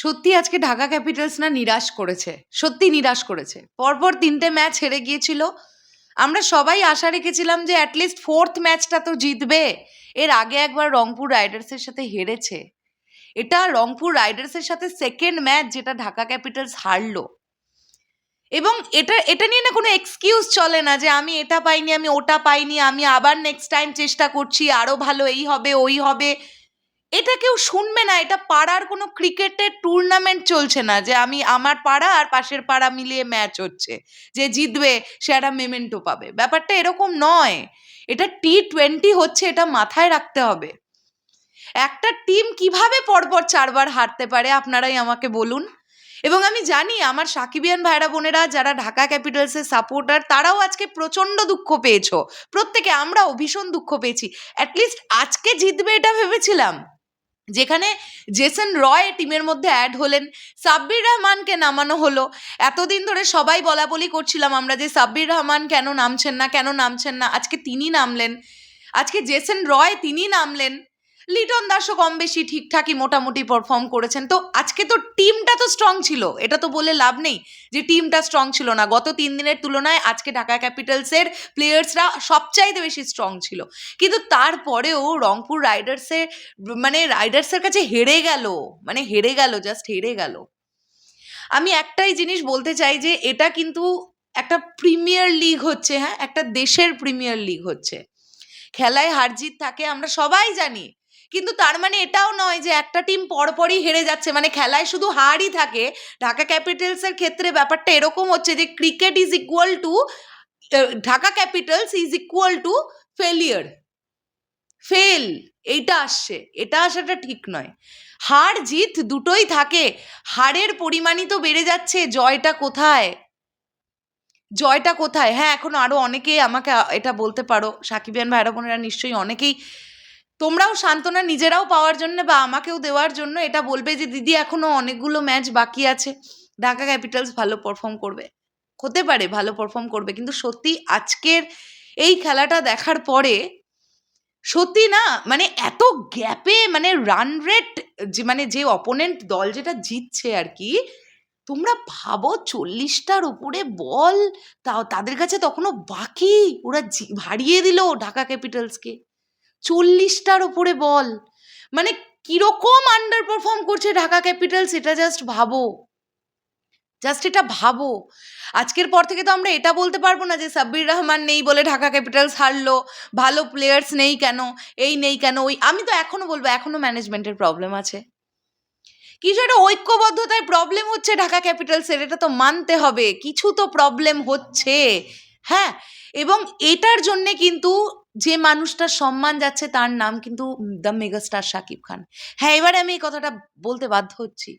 সত্যি আজকে ঢাকা ক্যাপিটালস না নিরাশ করেছে সত্যি নিরাশ করেছে। পরপর তিনটে ম্যাচ হেরে গিয়েছিল। আমরা সবাই আশা রেখেছিলাম যে অ্যাটলিস্ট ফোর্থ ম্যাচটা তো জিতবে। এর আগে একবার রংপুর রাইডার্সের সাথে হেরেছে। এটা রংপুর রাইডার্সের সাথে সেকেন্ড ম্যাচ যেটা ঢাকা ক্যাপিটালস হারলো। এবং এটা এটা নিয়ে না কোনো এক্সকিউজ চলে না যে আমি এটা পাইনি, আমি ওটা পাইনি, আমি আবার নেক্সট টাইম চেষ্টা করছি আরও ভালো এই হবে, ওই হবে। এটা কেউ শুনবে না। এটা পাড়ার কোনো ক্রিকেটের টুর্নামেন্ট চলছে না যে আমি আমার পাড়া আর পাশের পাড়া মিলিয়ে ম্যাচ হচ্ছে, যে জিতবে সে একটা মেমেন্টো পাবে। ব্যাপারটা এরকম নয়। এটা টি টোয়েন্টি হচ্ছে, এটা মাথায় রাখতে হবে। একটা টিম কীভাবে পরপর চারবার হারতে পারে আপনারাই আমাকে বলুন। এবং আমি জানি আমার সাকিবিয়ান ভাইরা বোনেরা, যারা ঢাকা ক্যাপিটালসের সাপোর্টার তারাও আজকে প্রচণ্ড দুঃখ পেয়েছ। প্রত্যেকে আমরাও ভীষণ দুঃখ পেয়েছি। অ্যাটলিস্ট আজকে জিতবে এটা ভেবেছিলাম। যেখানে জেসন রয় টিমের মধ্যে অ্যাড হলেন, সাব্বির রহমানকে নামানো হলো। এতদিন ধরে সবাই বলা বলি করছিলাম আমরা যে সাব্বির রহমান কেন নামছেন না, কেন নামছেন না, আজকে তিনি নামলেন। আজকে জেসন রয় তিনি নামলেন। লিটন দাসও কম বেশি ঠিকঠাকই মোটামুটি পারফর্ম করেছেন। তো আজকে তো টিমটা তো স্ট্রং ছিল, এটা তো বলে লাভ নেই যে টিমটা স্ট্রং ছিল না। গত তিন দিনের তুলনায় আজকে ঢাকা ক্যাপিটালসের প্লেয়ার্সরা সবচাইতে বেশি স্ট্রং ছিল। কিন্তু তারপরেও রংপুর রাইডার্সের মানে রাইডার্সের কাছে হেরে গেল মানে হেরে গেল জাস্ট হেরে গেল। আমি একটাই জিনিস বলতে চাই যে এটা কিন্তু একটা প্রিমিয়ার লিগ হচ্ছে হ্যাঁ? একটা দেশের প্রিমিয়ার লিগ হচ্ছে। খেলায় হার জিত থাকে, আমরা সবাই জানি। কিন্তু তার মানে এটাও নয় যে একটা টিম পরপরই হেরে যাচ্ছে। মানে খেলায় শুধু হারই থাকে। ঢাকা ক্যাপিটালসের ক্ষেত্রে ব্যাপারটা এরকম হচ্ছে যে cricket is equal to Dhaka Capitals is equal to failure fail এইটা আসছে। এটা আসাটা ঠিক নয়। হার, জিত দুটোই থাকে। হারের পরিমাণই তো বেড়ে যাচ্ছে। জয়টা কোথায়? জয়টা কোথায়? হ্যাঁ এখন আরও অনেকেই আমাকে এটা বলতে পারো। সাকিবিয়ান ভাইরা বোনেরা নিশ্চয়ই অনেকেই তোমরাও সান্ত্বনা নিজেরাও পাওয়ার জন্য বা আমাকেও দেওয়ার জন্য এটা বলবে যে, দিদি, এখনও অনেকগুলো ম্যাচ বাকি আছে। ঢাকা ক্যাপিটালস ভালো পারফর্ম করবে। হতে পারে, ভালো পারফর্ম করবে, কিন্তু সত্যি আজকের এই খেলাটা দেখার পরে সত্যি না মানে এত গ্যাপে মানে রান রেট যে মানে যে অপোনেন্ট দল যেটা জিতছে আর কি তোমরা ভাবো চল্লিশটার উপরে বল, তাও তাদের কাছে তখনও বাকি, ওরা হারিয়ে দিল ঢাকা ক্যাপিটালসকে চল্লিশটার উপরে বল। মানে কীরকম আন্ডার পারফর্ম করছে ঢাকা ক্যাপিটালস এটা জাস্ট ভাবো। জাস্ট এটা ভাবো। আজকের পর থেকে তো আমরা এটা বলতে পারব না যে সাব্বির রহমান নেই বলে ঢাকা ক্যাপিটালস হারলো, ভালো প্লেয়ার্স নেই কেন, এই নেই কেন, ওই, আমি তো এখনও বলব, এখনও ম্যানেজমেন্টের প্রবলেম আছে। কিছু একটা ঐক্যবদ্ধতায় প্রবলেম হচ্ছে ঢাকা ক্যাপিটালসের, এটা তো মানতে হবে, কিছু তো প্রবলেম হচ্ছে। হ্যাঁ এবং এটার জন্যে কিন্তু যে মানুষটার সম্মান যাচ্ছে তার নাম কিন্তু দ্য মেগাস্টার শাকিব খান। হ্যাঁ এবারে আমি এই কথাটা বলতে বাধ্য হচ্ছি।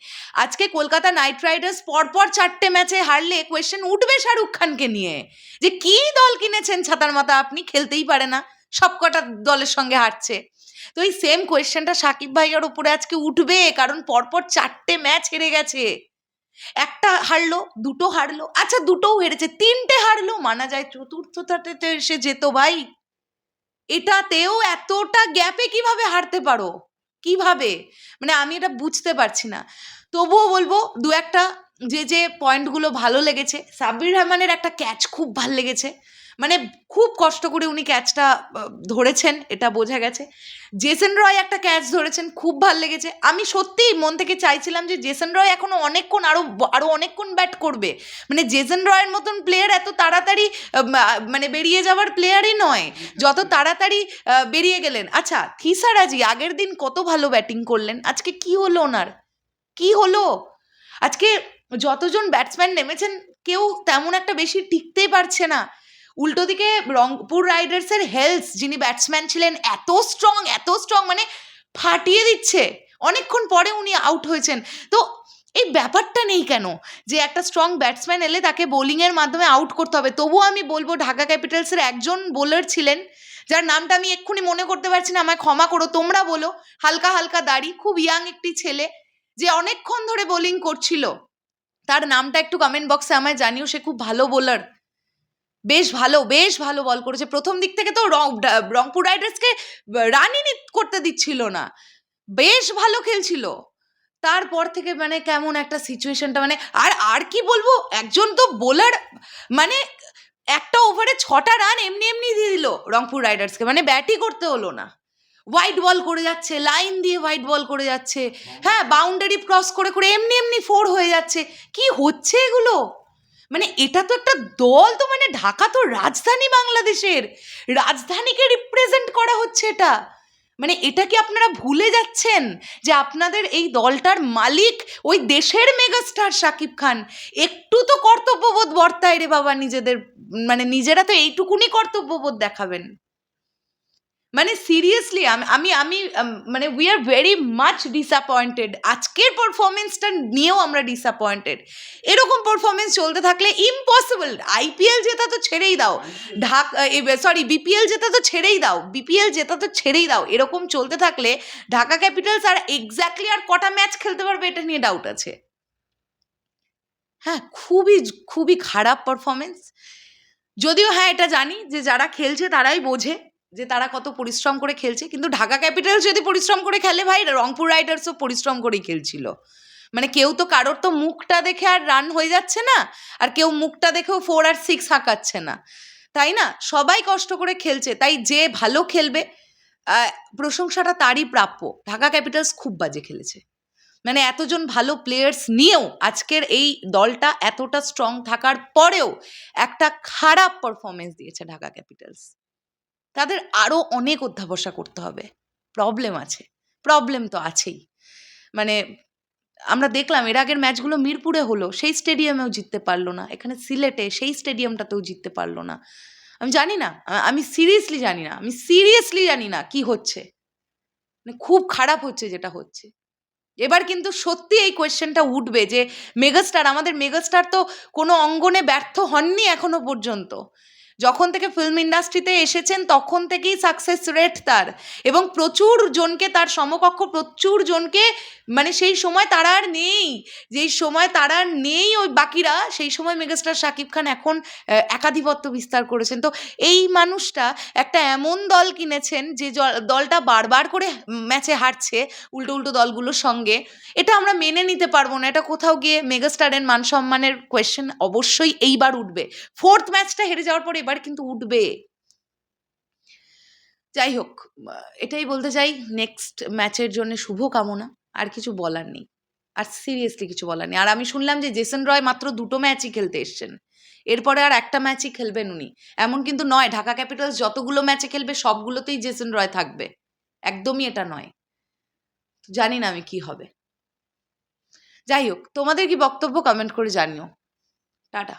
আজকে কলকাতা নাইট রাইডার্স পরপর চারটে ম্যাচে হারলে কোয়েশ্চেন উঠবে শাহরুখ খানকে নিয়ে। যে কি দল কিনেছেন ছাতার মাথা? আপনি খেলতেই পারে না। সবকটা দলের সঙ্গে হারছে। তো এই সেম কোয়েশ্চেনটা সাকিব ভাইয়ার উপরে আজকে উঠবে, কারণ পরপর চারটে ম্যাচ হেরে গেছে। একটা হারলো, দুটো হারলো আচ্ছা দুটোও হেরেছে, তিনটে হারলো, মানা যায় চতুর্থটাতে এসে যেত ভাই। এটাতেও এতটা গ্যাপে কীভাবে হারতে পারো? কীভাবে? মানে আমি এটা বুঝতে পারছি না। তবুও বলব, দু একটা যে যে পয়েন্টগুলো ভালো লেগেছে, সাব্বির রহমানের একটা ক্যাচ খুব ভালো লেগেছে। মানে খুব কষ্ট করে উনি ক্যাচটা ধরেছেন, এটা বোঝা গেছে। জেসন রয় একটা ক্যাচ ধরেছেন, খুব ভালো লেগেছে। আমি সত্যিই মন থেকে চাইছিলাম যে জেসন রয় এখনও অনেকক্ষণ আরও আরও অনেকক্ষণ ব্যাট করবে। মানে জেসন রয়ের মতন প্লেয়ার এত তাড়াতাড়ি মানে বেরিয়ে যাওয়ার প্লেয়ারই নয়। যত তাড়াতাড়ি বেরিয়ে গেলেন। আচ্ছা থিসারাজি, আগের দিন কত ভালো ব্যাটিং করলেন? আজকে কি হলো ওনার? কি হলো? আজকে যতজন ব্যাটসম্যান নেমেছেন, কেউ তেমন একটা বেশি টিকতেই পারছে না। উল্টো দিকে রংপুর রাইডার্সের হেলস, যিনি ব্যাটসম্যান ছিলেন, এত স্ট্রং এত স্ট্রং মানে ফাটিয়ে দিচ্ছে। অনেকক্ষণ পরে উনি আউট হয়েছেন। তো এই ব্যাপারটা নেই কেন? যে একটা স্ট্রং ব্যাটসম্যান এলে তাকে বোলিংয়ের মাধ্যমে আউট করতে হবে। তবুও আমি বলব, ঢাকা ক্যাপিটালসের একজন বোলার ছিলেন, যার নামটা আমি এক্ষুনি মনে করতে পারছি না, আমায় ক্ষমা করো, তোমরা বলো। হালকা হালকা দাড়ি, খুব ইয়াং একটি ছেলে, যে অনেকক্ষণ ধরে বোলিং করছিল। তার নামটা একটু কমেন্ট বক্সে আমায় জানিও, সে খুব ভালো বোলার বেশ ভালো বেশ ভালো বল করেছে। প্রথম দিক থেকে তো রংপুর রাইডার্সকে রানই করতে দিচ্ছিল না। বেশ ভালো খেলছিল। তারপর থেকে মানে কেমন একটা সিচুয়েশনটা মানে আর আর কি বলব, একজন তো বোলার মানে একটা ওভারে ছটা রান এমনি এমনি দিয়ে দিল রংপুর রাইডার্সকে। মানে ব্যাটই করতে হলো না। হোয়াইট বল করে যাচ্ছে লাইন দিয়ে হোয়াইট বল করে যাচ্ছে। হ্যাঁ বাউন্ডারি ক্রস করে করে এমনি এমনি ফোর হয়ে যাচ্ছে। কি হচ্ছে এগুলো? মানে এটা তো একটা দল তো মানে ঢাকা তো রাজধানী বাংলাদেশের। রাজধানীকে রিপ্রেজেন্ট করা হচ্ছে এটা। মানে এটা কি আপনারা ভুলে যাচ্ছেন যে আপনাদের এই দলটার মালিক ওই দেশের মেগাস্টার শাকিব খান? একটু তো কর্তব্যবোধ বর্তায় রে বাবা নিজেদের মানে নিজেরা তো এইটুকুনি কর্তব্যবোধ দেখাবেন। মানে সিরিয়াসলি আমি আমি মানে we are very much disappointed আজকের পারফরমেন্সটা নিয়েও আমরা ডিসঅ্যাপয়েন্টেড এরকম পারফরমেন্স চলতে থাকলে ইম্পসিবল আইপিএল জেতা তো ছেড়েই দাও। ঢাকা সরি বিপিএল জেতা তো ছেড়েই দাও। বিপিএল জেতা তো ছেড়েই দাও। এরকম চলতে থাকলে ঢাকা ক্যাপিটালস আর এক্স্যাক্টলি আর কটা ম্যাচ খেলতে পারবে এটা নিয়ে ডাউট আছে। হ্যাঁ খুবই খুবই খারাপ পারফরমেন্স যদিও হ্যাঁ এটা জানি যে যারা খেলছে তারাই বোঝে। যে তারা কত পরিশ্রম করে খেলছে, কিন্তু ঢাকা ক্যাপিটালস যদি পরিশ্রম করে খেলে ভাই, রংপুর রাইডার্সও পরিশ্রম করেই খেলছিল। মানে কেউ তো কারোর তো মুখটা দেখে আর রান হয়ে যাচ্ছে না, আর কেউ মুখটা দেখেও ফোর আর সিক্স হাঁকাচ্ছে না। তাই না? সবাই কষ্ট করে খেলছে, তাই যে ভালো খেলবে প্রশংসাটা তারই প্রাপ্য। ঢাকা ক্যাপিটালস খুব বাজে খেলেছে। মানে এতজন ভালো প্লেয়ার্স নিয়েও আজকের এই দলটা এতটা স্ট্রং থাকার পরেও একটা খারাপ পারফরমেন্স দিয়েছে ঢাকা ক্যাপিটালস। তাদের আরও অনেক অধ্যাবসা করতে হবে। প্রবলেম আছে। প্রবলেম তো আছেই। মানে আমরা দেখলাম এর আগের ম্যাচগুলো মিরপুরে হলো, সেই স্টেডিয়ামেও জিততে পারল না। এখানে সিলেটে সেই স্টেডিয়ামটাতেও জিততে পারল না। আমি জানি না আমি সিরিয়াসলি জানি না, আমি সিরিয়াসলি জানি না কি হচ্ছে। মানে খুব খারাপ হচ্ছে যেটা হচ্ছে। এবার কিন্তু সত্যি এই কোয়েশ্চেনটা উঠবে যে মেগাস্টার আমাদের মেগাস্টার তো কোনো অঙ্গনে ব্যর্থ হননি এখনও পর্যন্ত। যখন থেকে ফিল্ম ইন্ডাস্ট্রিতে এসেছেন, তখন থেকেই সাকসেস রেট তার এবং প্রচুর জনকে তার সমকক্ষ, প্রচুর জনকে মানে সেই সময় তারা আর নেই। যেই সময় তারা আর নেই ওই বাকিরা, সেই সময় মেগাস্টার শাকিব খান এখন একাধিপত্য বিস্তার করেছেন। তো এই মানুষটা একটা এমন দল কিনেছেন যে দলটা বারবার করে ম্যাচে হারছে উল্টো উল্টো দলগুলোর সঙ্গে। এটা আমরা মেনে নিতে পারব না। এটা কোথাও গিয়ে মেগাস্টারের মান সম্মানের কোয়েশ্চেন অবশ্যই এইবার উঠবে। ফোর্থ ম্যাচটা হেরে যাওয়ার পর এবার কিন্তু উঠবে। যাই হোক, এটাই বলতে চাই নেক্সট ম্যাচের জন্য শুভ কামনা আর কিছু বলার নেই। আর সিরিয়াসলি কিছু বলার নেই। আর আমি শুনলাম যে জেসন রয় মাত্র দুটো ম্যাচই খেলতে এসছেন। এরপরে আর একটা ম্যাচই খেলবেন উনি। এমন কিন্তু নয়, ঢাকা ক্যাপিটালস যতগুলো ম্যাচে খেলবে সবগুলোতেই জেসন রয় থাকবে। একদমই এটা নয়। জানি না আমি কি হবে। যাই হোক, তোমাদের কি বক্তব্য কমেন্ট করে জানিও। টাটা।